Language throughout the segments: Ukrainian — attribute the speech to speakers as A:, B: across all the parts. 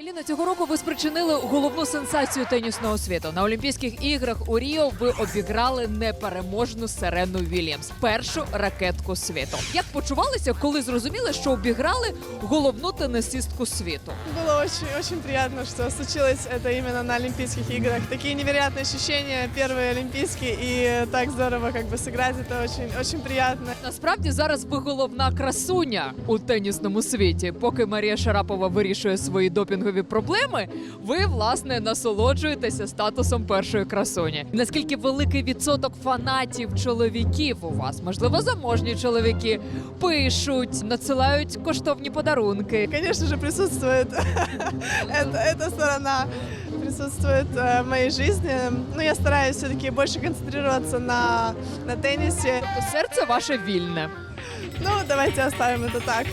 A: Еліна, цього року ви спричинили головну сенсацію тенісного світу. На Олімпійських іграх у Ріо ви обіграли непереможну Серену Вільямс, першу ракетку світу. Як почувалися, коли зрозуміли, що обіграли головну тенісистку світу?
B: Было очень, очень приятно, что случилось это именно на Олимпийских играх. Такие невероятные ощущения, первые Олимпийские, и так здорово как бы сыграть, это очень, очень приятно.
A: Насправді зараз ви головна красуня у тенісному світі. Поки Марія Шарапова вирішує свої допінгові проблеми, ви власне насолоджуєтеся статусом першої красуні. Наскільки великий відсоток фанатів чоловіків у вас, можливо, заможні чоловіки пишуть, надсилають коштовні подарунки.
B: Конечно же, присутствует эта, эта сторона присутствует э, в моей жизни. Но я стараюсь все-таки больше концентрироваться на, на теннисе.
A: То серце ваше вільне,
B: Ну, давайте оставим это так.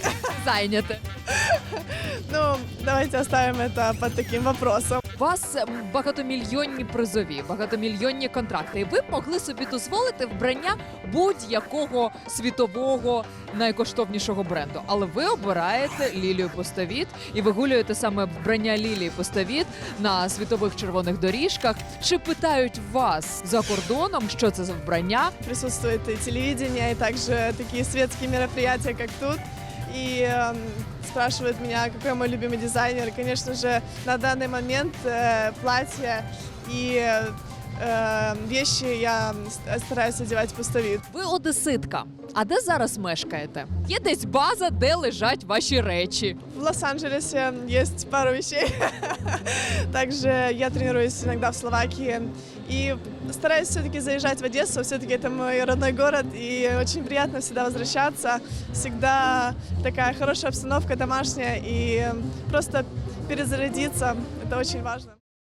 A: зайняте.
B: Ну, давайте оставим это под таким вопросом.
A: У вас багатомільйонні призові, багатомільйонні контракти. І ви б могли собі дозволити вбрання будь-якого світового найкоштовнішого бренду. Але ви обираєте Лілію Постовіт і вигулюєте саме вбрання Лілії Постовіт на світових червоних доріжках. Чи питають вас за кордоном, що це за вбрання?
B: Присутствует и телевидение, и также такие светские мероприятия, как тут. И эм, спрашивают меня, какой мой любимый дизайнер. И, конечно же, на данный момент э, платье и э, вещи я ст- стараюсь одевать пустовит.
A: Ви одеситка. А де зараз мешкаєте? Є десь база, де лежать ваші речі.
B: В Лос-Анджелесе есть пару вещей. Также я тренируюсь иногда в Словакии. И стараюсь все-таки заезжать в Одессу. Все-таки это мой родной город. И очень приятно всегда возвращаться. Всегда такая хорошая обстановка домашняя. И просто перезарядиться. Это очень важно.